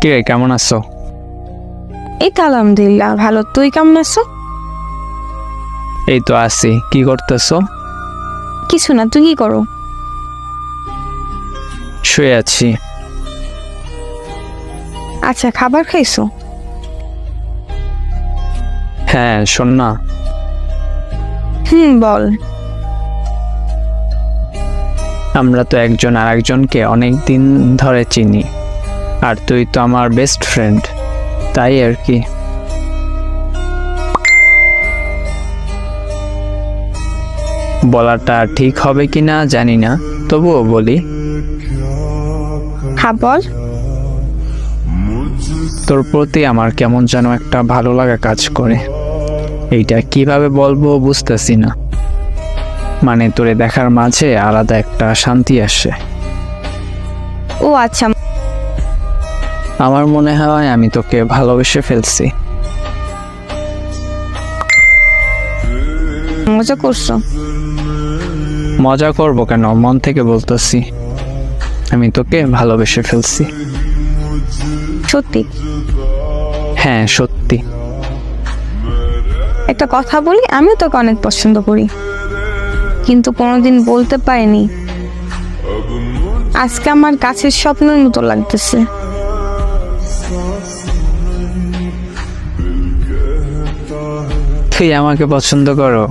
কি কেমন আছো? এই তো আলহামদুলিল্লাহ ভালো। তুই কেমন আছো? এই তো আছি। কি করতেছো? কিছু না তুই কি করো? শুয়ে আছি। আচ্ছা খাবার খাইছো? হ্যাঁ শোন না। হুম বল। আমরা তো একজন আর একজনকে অনেক দিন ধরে চিনি। আর তুই তো আমার বেস্ট ফ্রেন্ড তাই আর কি? বলাটা ঠিক হবে কি না জানি না তবুও বলি। হ্যাঁ বল। তোর প্রতি আমার কেমন যেন একটা ভালো লাগা কাজ করে। এইটা কীভাবে বলব বুঝতেছি না। মানে তোরে দেখার মাঝে আলাদা একটা শান্তি আসে। ও আচ্ছা আমার মনে হয় আমি তোকে ভালোবেসে ফেলছি। মজা করছ? মজা করব কেন? মন থেকে বলতেছি আমি তোকে ভালোবেসে ফেলছি। সত্যি? হ্যাঁ সত্যি। একটা কথা বলি আমিও তোকে অনেক পছন্দ করি। কিন্তু কোনোদিন বলতে পারিনি। আজকে আমার কাছের স্বপ্নের মতো লাগতেছে। তুই আমাকে পছন্দ করো?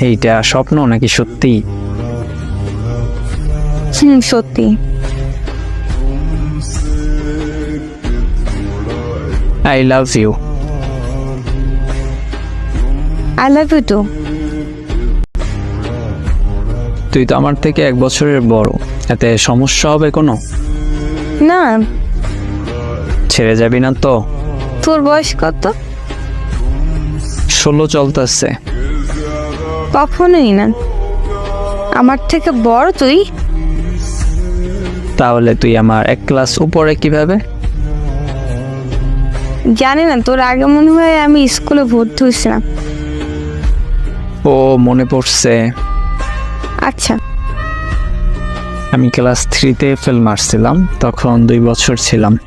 এইটা স্বপ্ন নাকি সত্যি? হুম সত্যি। I love you I love you too তুই তো আমার থেকে এক বছরের বড়। এতে সমস্যা হবে কোনো? না। ছেড়ে যাবি না তো? তোর বয়স কত? ষোলো চলতেছে। কখনোই না। আমার থেকে বড় তুই? তাহলে তুই আমার এক ক্লাস উপরে কীভাবে? জানি না তোর আগে মনে হয় আমি স্কুলে ভর্তি হয়েছিলাম। ও মনে পড়ছে। আচ্ছা। আমি ক্লাস থ্রিতে ফেল মারছিলাম তখন দুই বছর ছিলাম।